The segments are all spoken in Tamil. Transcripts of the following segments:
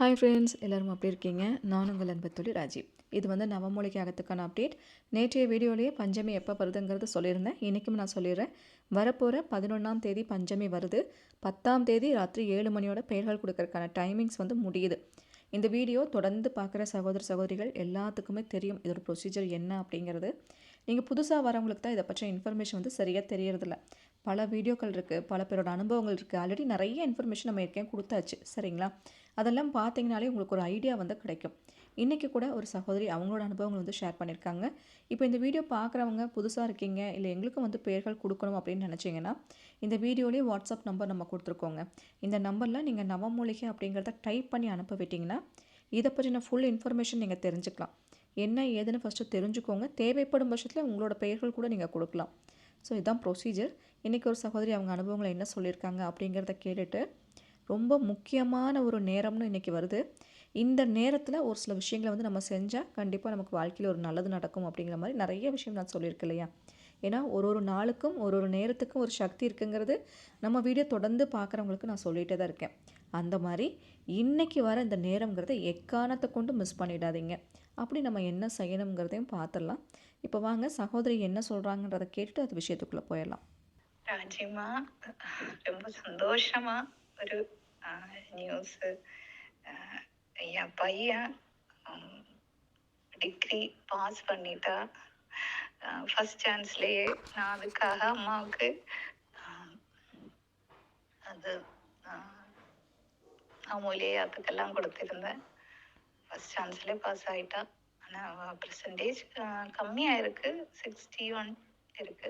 ஹாய் ஃப்ரெண்ட்ஸ் எல்லோரும் அப்படி இருக்கீங்க? நான் உங்கள் அன்பத்தொழி ராஜீவ். இது வந்து நவமொழிக்கு அகத்துக்கான அப்டேட் நேற்றைய வீடியோலேயே பஞ்சமி எப்போ வருதுங்கிறது சொல்லியிருந்தேன். இன்றைக்கும் நான் சொல்லிடுறேன். வரப்போகிற பதினொன்றாம் தேதி பஞ்சமி வருது. பத்தாம் தேதி ராத்திரி ஏழு மணியோட பெயர்கள் கொடுக்கறதுக்கான டைமிங்ஸ் வந்து முடியுது. இந்த வீடியோ தொடர்ந்து பார்க்குற சகோதர சகோதரிகள் எல்லாத்துக்குமே தெரியும் இதோட ப்ரொசீஜர் என்ன அப்படிங்கிறது. நீங்கள் புதுசாக வரவங்களுக்கு தான் இதை பற்றிய இன்ஃபர்மேஷன் வந்து சரியாக தெரியறதில்ல. பல வீடியோக்கள் இருக்குது பல பேரோட அனுபவங்கள் இருக்குது ஆல்ரெடி நிறைய இன்ஃபர்மேஷன் நம்ம ஏற்கனவே கொடுத்தாச்சு சரிங்களா? அதெல்லாம் பார்த்தீங்கனாலே உங்களுக்கு ஒரு ஐடியா வந்து கிடைக்கும். இன்றைக்கி கூட ஒரு சகோதரி அவங்களோட அனுபவங்கள் வந்து ஷேர் பண்ணியிருக்காங்க. இப்போ இந்த வீடியோ பார்க்குறவங்க புதுசாக இருக்கீங்க இல்லை எங்களுக்கும் வந்து பெயர்கள் கொடுக்கணும் அப்படின்னு நினச்சிங்கன்னா இந்த வீடியோலேயே வாட்ஸ்அப் நம்பர் நம்ம கொடுத்துருக்கோங்க. இந்த நம்பரில் நீங்கள் நவமூலிகை அப்படிங்கிறத டைப் பண்ணி அனுப்ப விட்டிங்கன்னா இதை பற்றின ஃபுல் இன்ஃபர்மேஷன் நீங்கள் தெரிஞ்சுக்கலாம். என்ன ஏதுன்னு ஃபஸ்ட்டு தெரிஞ்சுக்கோங்க. தேவைப்படும் பட்சத்தில் உங்களோட பெயர்கள் கூட நீங்கள் கொடுக்கலாம். ஸோ இதுதான் ப்ரொசீஜர் இன்றைக்கி ஒரு சகோதரி அவங்க அனுபவங்களை என்ன சொல்லியிருக்காங்க அப்படிங்கிறத கேட்டுட்டு ரொம்ப முக்கியமான ஒரு நேரம்னு இன்றைக்கி வருது. இந்த நேரத்தில் ஒரு சில விஷயங்களை வந்து நம்ம செஞ்சால் கண்டிப்பாக நமக்கு வாழ்க்கையில் ஒரு நல்லது நடக்கும் அப்படிங்கிற மாதிரி நிறைய விஷயம் நான் சொல்லியிருக்கேன் இல்லையா? ஏன்னா ஒரு ஒரு நாளுக்கும் ஒரு ஒரு நேரத்துக்கும் ஒரு சக்தி இருக்குங்கிறது நம்ம வீடியோ தொடர்ந்து பார்க்குறவங்களுக்கு நான் சொல்லிகிட்டே தான் இருக்கேன். அந்த மாதிரி இன்றைக்கி வர இந்த நேரங்கிறத எக்காரணத்தை கொண்டு மிஸ் பண்ணிடாதீங்க. அப்படி நம்ம என்ன செய்யணுங்கிறதையும் பார்த்துடலாம் இப்போ வாங்க சகோதரி என்ன சொல்கிறாங்கன்றதை கேட்டுட்டு அது விஷயத்துக்குள்ளே போயிடலாம். ராஜிமா ரொம்ப சந்தோஷமாக ஒரு நியூஸு என் பையன் டிகிரி பாஸ் பண்ணிட்டா ஃபஸ்ட் சான்ஸ்லேயே நான் அதுக்காக அம்மாவுக்கு அது அமூலியே அதுக்கெல்லாம் கொடுத்துருந்தேன் ஃபர்ஸ்ட் சான்ஸ்லேயே பாஸ் ஆயிட்டா ஆனால் பர்சன்டேஜ் கம்மியாக இருக்கு சிக்ஸ்டி ஒன் இருக்கு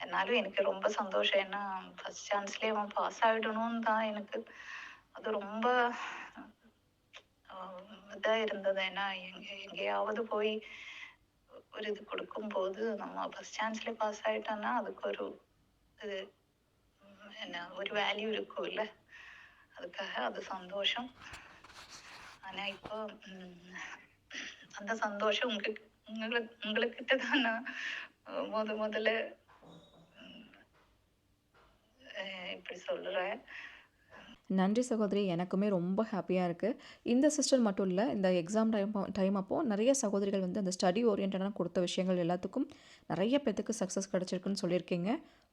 എന്നാലും எனக்கு ரொம்ப சந்தோஷம் ஏன்னா ஃபர்ஸ்ட் சான்ஸ்லேயே அவன் பாஸ் ஆகிடணும்னு தான் எனக்கு அது ரொம்ப இதாக இருந்தது ஏன்னா எங்க எங்கேயாவது போய் ஒரு இது கொடுக்கும்போது நம்ம ஃபர்ஸ்ட் சான்ஸ்லேயே பாஸ் ஆகிட்டோம்னா அதுக்கு ஒரு இது உம், என்ன ஒரு வேல்யூ இருக்கும்ல அதுக்காக அது சந்தோஷம். ஆனால் இப்போ அந்த சந்தோஷம் உங்களுக்கு உங்களுக்கு உங்களுக்கிட்ட தான் நான் முத முதல்ல இப்படி சொல்கிறேன் நன்றி சகோதரி. எனக்குமே ரொம்ப ஹாப்பியாக இருக்குது இந்த சிஸ்டர் மட்டும் இல்லை இந்த எக்ஸாம் டைம் டைம் அப்போது நிறைய சகோதரிகள் வந்து அந்த ஸ்டடி ஓரியன்டான கொடுத்த விஷயங்கள் எல்லாத்துக்கும் நிறைய பேத்துக்கு சக்ஸஸ் கிடச்சிருக்குன்னு சொல்லியிருக்கீங்க.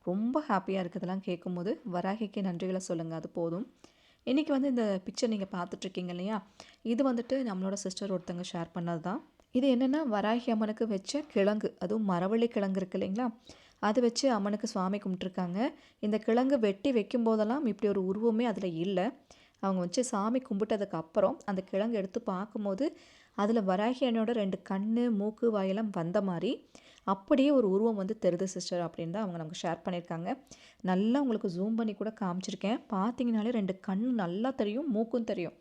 ரொம்ப ஹாப்பியாக இருக்குது கேட்கும்போது. வராகிக்கு நன்றிகளை சொல்லுங்கள் அது போதும். இன்றைக்கி வந்து இந்த பிக்சர் நீங்கள் பார்த்துட்ருக்கீங்க இல்லையா இது வந்துட்டு நம்மளோட சிஸ்டர் ஒருத்தங்க ஷேர் பண்ணது தான் இது என்னென்னா வராகி அம்மனுக்கு வச்ச கிழங்கு. அதுவும் மரவள்ளி கிழங்கு இருக்கு இல்லைங்களா? அது வச்சு அம்மனுக்கு சுவாமி கும்பிட்ருக்காங்க. இந்த கிழங்கு வெட்டி வைக்கும் போதெல்லாம் இப்படி ஒரு உருவமே அதில் இல்லை. அவங்க வச்சு சாமி கும்பிட்டதுக்கு அப்புறம் அந்த கிழங்கு எடுத்து பார்க்கும்போது அதில் வராகி அண்ணோட ரெண்டு கண் மூக்கு வாயெல்லாம் வந்த மாதிரி அப்படியே ஒரு உருவம் வந்து தெருது சிஸ்டர் அப்படின்னு தான் அவங்க நமக்கு ஷேர் பண்ணியிருக்காங்க. நல்லா உங்களுக்கு ஜூம் பண்ணி கூட காமிச்சிருக்கேன். பார்த்தீங்கனாலே ரெண்டு கண் நல்லா தெரியும் மூக்கும் தெரியும்.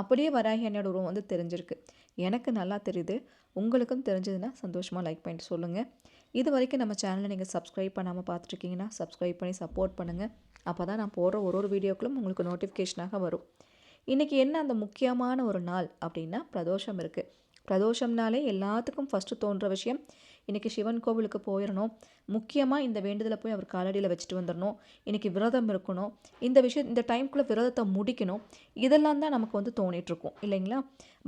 அப்படியே வராகி அண்ணோட உருவம் வந்து தெரிஞ்சிருக்கு. எனக்கு நல்லா தெரியுது. உங்களுக்கும் தெரிஞ்சதுன்னா சந்தோஷமாக லைக் பண்ணிட்டு சொல்லுங்கள் இது வரைக்கும் நம்ம சேனலை நீங்கள் சப்ஸ்கிரைப் பண்ணாமல் பார்த்துருக்கீங்கன்னா சப்ஸ்கிரைப் பண்ணி சப்போர்ட் பண்ணுங்கள் அப்போ தான் நான் போடுற ஒரு ஒரு வீடியோக்களும் உங்களுக்கு நோட்டிஃபிகேஷனாக வரும். இன்றைக்கி என்ன அந்த முக்கியமான ஒரு நாள் அப்படின்னா பிரதோஷம் இருக்குது பிரதோஷம்னாலே எல்லாத்துக்கும் ஃபஸ்ட்டு தோன்ற விஷயம். இன்றைக்கி சிவன் கோவிலுக்கு போயிடணும் முக்கியமாக இந்த வேண்டுதலை போய் அவர் காலடியில் வச்சுட்டு வந்துடணும் இன்றைக்கி விரதம் இருக்கணும். இந்த விஷயம் இந்த டைம்குள்ளே விரதத்தை முடிக்கணும். இதெல்லாம் தான் நமக்கு வந்து தோணிகிட்ருக்கும் இல்லைங்களா?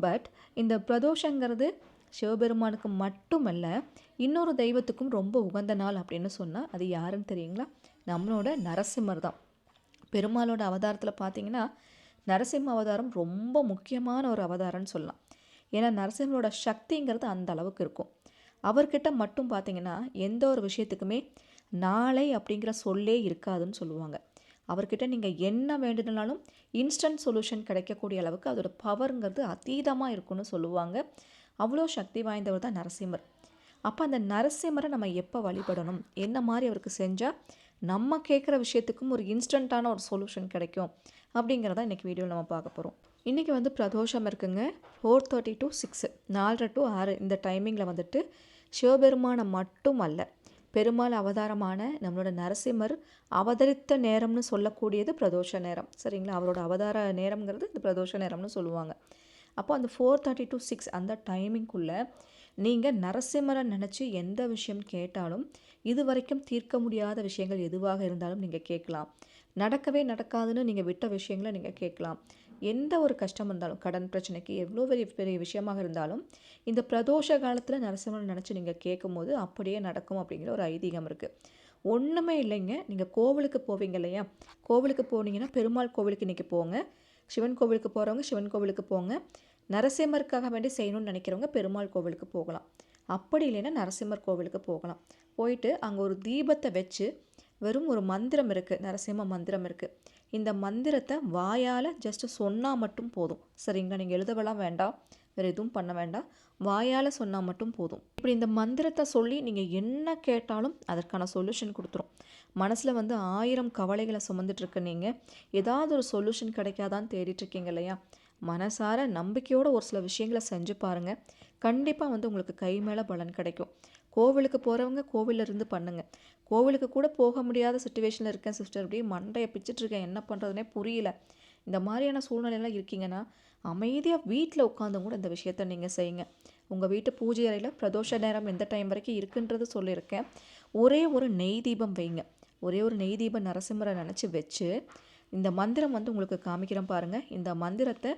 பட் இந்த பிரதோஷங்கிறது சிவபெருமானுக்கு மட்டுமல்ல இன்னொரு தெய்வத்துக்கும் ரொம்ப உகந்த நாள் அப்படின்னு சொன்னால் அது யாருன்னு தெரியுங்களா? நம்மளோட நரசிம்மர் தான். பெருமாளோட அவதாரத்தில் பார்த்தீங்கன்னா நரசிம்ம அவதாரம் ரொம்ப முக்கியமான ஒரு அவதாரம்னு சொல்லலாம். ஏன்னா நரசிம்மரோட சக்திங்கிறது அந்த அளவுக்கு இருக்கும். அவர்கிட்ட மட்டும் பார்த்தீங்கன்னா எந்த ஒரு விஷயத்துக்குமே நாளை அப்படிங்கிற சொல்லே இருக்காதுன்னு சொல்லுவாங்க. அவர்கிட்ட நீங்கள் என்ன வேண்டுனாலும் இன்ஸ்டன்ட் சொல்யூஷன் கிடைக்கக்கூடிய அளவுக்கு அதோட பவருங்கிறது அதீதமாக இருக்கும்னு சொல்லுவாங்க. அவ்வளோ சக்தி வாய்ந்தவர் தான் நரசிம்மர். அப்போ அந்த நரசிம்மரை நம்ம எப்போ வழிபடணும்? என்ன மாதிரி அவருக்கு செஞ்சால் நம்ம கேட்குற விஷயத்துக்கும் ஒரு இன்ஸ்டண்ட்டான ஒரு சொல்யூஷன் கிடைக்கும் அப்படிங்கிறத இன்றைக்கி வீடியோவில் நம்ம பார்க்க போகிறோம் இன்றைக்கி வந்து பிரதோஷம் இருக்குங்க. ஃபோர் தேர்ட்டி டு சிக்ஸு நாலரை டு ஆறு இந்த டைமிங்கில் வந்துட்டு சிவபெருமானை மட்டும் அல்ல பெருமாள் அவதாரமான நம்மளோட நரசிம்மர் அவதரித்த நேரம்னு சொல்லக்கூடியது பிரதோஷ நேரம். சரிங்களா? அவரோட அவதார நேரம்ங்கிறது இந்த பிரதோஷ நேரம்னு சொல்லுவாங்க. அப்போ அந்த ஃபோர் தேர்ட்டி டு சிக்ஸ் அந்த டைமிங்குள்ளே நீங்கள் நரசிம்மரை நினச்சி எந்த விஷயம் கேட்டாலும் இது வரைக்கும் தீர்க்க முடியாத விஷயங்கள் எதுவாக இருந்தாலும் நீங்கள் கேட்கலாம். நடக்கவே நடக்காதுன்னு நீங்கள் விட்ட விஷயங்களை நீங்கள் கேட்கலாம். எந்த ஒரு கஷ்டம் இருந்தாலும் கடன் பிரச்சனைக்கு எவ்வளோ பெரிய பெரிய விஷயமாக இருந்தாலும் இந்த பிரதோஷ காலத்தில் நரசிம்மரை நினச்சி நீங்கள் கேட்கும்போது அப்படியே நடக்கும் அப்படிங்கிற ஒரு ஐதீகம் இருக்குது ஒன்றுமே இல்லைங்க. நீங்கள் கோவிலுக்கு போவீங்க இல்லையா? கோவிலுக்கு போனீங்கன்னா பெருமாள் கோவிலுக்கு இன்றைக்கி போங்க. சிவன் கோவிலுக்கு போகிறவங்க சிவன் கோவிலுக்கு போங்க. நரசிம்மருக்காக வேண்டி செய்யணும்னு நினைக்கிறவங்க பெருமாள் கோவிலுக்கு போகலாம். அப்படி இல்லைன்னா நரசிம்மர் கோவிலுக்கு போகலாம். போயிட்டு அங்கே ஒரு தீபத்தை வச்சு வெறும் ஒரு மந்திரம் இருக்குது நரசிம்ம மந்திரம் இருக்குது இந்த மந்திரத்தை வாயால் ஜஸ்ட்டு சொன்னால் மட்டும் போதும். சரிங்களா? நீங்கள் எழுதவெல்லாம் வேண்டாம். வேறு எதுவும் பண்ண வேண்டாம். வாயால் சொன்னால் மட்டும் போதும். இப்படி இந்த மந்திரத்தை சொல்லி நீங்கள் என்ன கேட்டாலும் அதற்கான சொல்யூஷன் கொடுத்துரும். மனசில் வந்து ஆயிரம் கவலைகளை சுமந்துட்டு இருக்க நீங்கள் ஏதாவது ஒரு சொல்யூஷன் கிடைக்காதான்னு தேடிட்டு இருக்கீங்க இல்லையா? மனசார நம்பிக்கையோட ஒரு சில விஷயங்களை செஞ்சு பாருங்கள் கண்டிப்பாக வந்து உங்களுக்கு கை மேலே பலன் கிடைக்கும். கோவிலுக்கு போகிறவங்க கோவில்ல இருந்து பண்ணுங்கள் கோவிலுக்கு கூட போக முடியாத சுச்சுவேஷனில் இருக்கேன் சிஸ்டர் அப்படியே மண்டையை பிச்சுட்டு இருக்கேன். என்ன பண்ணுறதுனே புரியல. இந்த மாதிரியான சூழ்நிலையெல்லாம் இருக்கீங்கன்னா அமைதியாக வீட்டில் உட்காந்து கூட இந்த விஷயத்த நீங்கள் செய்யுங்க. உங்கள் வீட்டு பூஜை அறையில் பிரதோஷ நேரம் எந்த டைம் வரைக்கும் இருக்குன்றது சொல்லியிருக்கேன். ஒரே ஒரு நெய் தீபம் வைங்க. ஒரே ஒரு நெய் தீபம் நரசிம்மரை நினச்சி வச்சு இந்த மந்திரம் வந்து உங்களுக்கு காமிக்கிறேன் பாருங்கள் இந்த மந்திரத்தை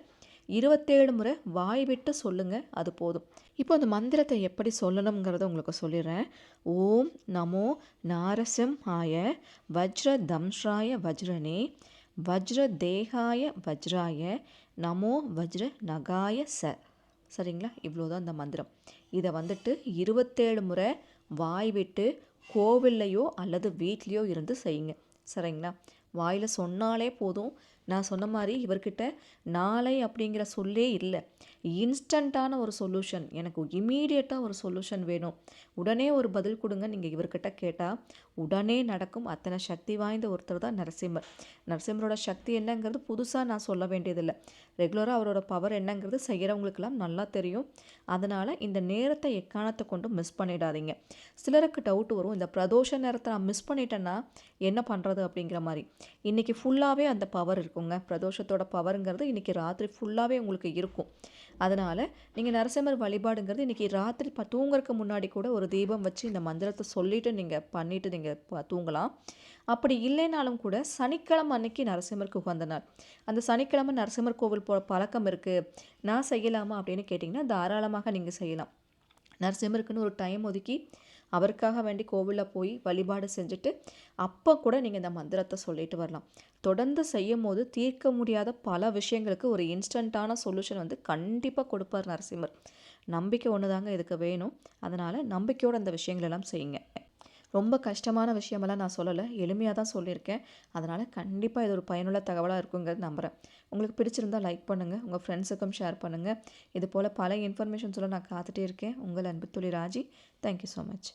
இருபத்தேழு முறை வாய் விட்டு சொல்லுங்கள் அது போதும். இப்போ அந்த மந்திரத்தை எப்படி சொல்லணுங்கிறத உங்களுக்கு சொல்லிடுறேன். ஓம் நமோ நாரசம் ஆய வஜ்ர தம்ஷ்ராய வஜ்ரனே வஜ்ர தேகாய வஜ்ராய நமோ வஜ்ர நகாய ச. சரிங்களா? இவ்வளோதான் இந்த மந்திரம். இதை வந்துட்டு இருபத்தேழு முறை வாய் விட்டு கோவில்லையோ அல்லது வீட்லேயோ இருந்து செய்யுங்க. சரிங்களா? வாயில் சொன்னாலே போதும். நான் சொன்ன மாதிரி இவர்கிட்ட நாளை அப்படிங்கிற சொல்லே இல்லை. இன்ஸ்டண்ட்டான ஒரு சொல்யூஷன். எனக்கு இமீடியட்டாக ஒரு சொல்யூஷன் வேணும். உடனே ஒரு பதில் கொடுங்க நீங்கள் இவர்கிட்ட கேட்டால் உடனே நடக்கும் அத்தனை சக்தி வாய்ந்த ஒருத்தர் தான் நரசிம்மர். நரசிம்மரோட சக்தி என்னங்கிறது புதுசாக நான் சொல்ல வேண்டியதில்லை. ரெகுலராக அவரோட பவர் என்னங்கிறது செய்கிறவங்களுக்கெல்லாம் நல்லா தெரியும். அதனால் இந்த நேரத்தை எக்காரணத்தை கொண்டு மிஸ் பண்ணிடாதீங்க. சிலருக்கு டவுட் வரும். இந்த பிரதோஷ நேரத்தை நான் மிஸ் பண்ணிட்டேன்னா என்ன பண்ணுறது அப்படிங்கிற மாதிரி. இன்றைக்கி ஃபுல்லாகவே அந்த பவர் இருக்குங்க. பிரதோஷத்தோட பவருங்கிறது இன்றைக்கி ராத்திரி ஃபுல்லாகவே உங்களுக்கு இருக்கும். அதனால் நீங்கள் நரசிம்மர் வழிபாடுங்கிறது இன்றைக்கி ராத்திரி ப தூங்குறதுக்கு முன்னாடி கூட ஒரு தீபம் வச்சு இந்த மந்திரத்தை சொல்லிவிட்டு நீங்கள் பண்ணிவிட்டு நீங்கள் ப தூங்கலாம். அப்படி இல்லைனாலும் கூட சனிக்கிழமை அன்னைக்கு நரசிம்மருக்கு உகந்த நாள் அந்த சனிக்கிழமை நரசிம்மர் கோவில் போ பழக்கம் இருக்குது நான் செய்யலாமா அப்படின்னு கேட்டிங்கன்னா தாராளமாக நீங்கள் செய்யலாம். நரசிம்மருக்குன்னு ஒரு டைம் ஒதுக்கி அவருக்காக வேண்டி கோவிலில் போய் வழிபாடு செஞ்சுட்டு அப்போ கூட நீங்கள் இந்த மந்திரத்தை சொல்லிட்டு வரலாம். தொடர்ந்து செய்யும் போது தீர்க்க முடியாத பல விஷயங்களுக்கு ஒரு இன்ஸ்டண்ட்டான சொல்யூஷன் வந்து கண்டிப்பாக கொடுப்பார் நரசிம்மர். நம்பிக்கை ஒன்று தாங்க இதுக்கு வேணும். அதனால் நம்பிக்கையோடு அந்த விஷயங்களெல்லாம் செய்யுங்க. ரொம்ப கஷ்டமான விஷயமெல்லாம் நான் சொல்லலை. எளிமையாக தான் சொல்லியிருக்கேன். அதனால் கண்டிப்பாக இது ஒரு பயனுள்ள தகவலாக இருக்குங்கிறது நம்புகிறேன் உங்களுக்கு பிடிச்சிருந்தால் லைக் பண்ணுங்கள் உங்கள் ஃப்ரெண்ட்ஸுக்கும் ஷேர் பண்ணுங்கள் இது போல் பல இன்ஃபர்மேஷன்ஸில் நான் காத்துட்டே இருக்கேன். உங்கள் அன்பு துளி ராஜி தேங்க்யூ ஸோ மச்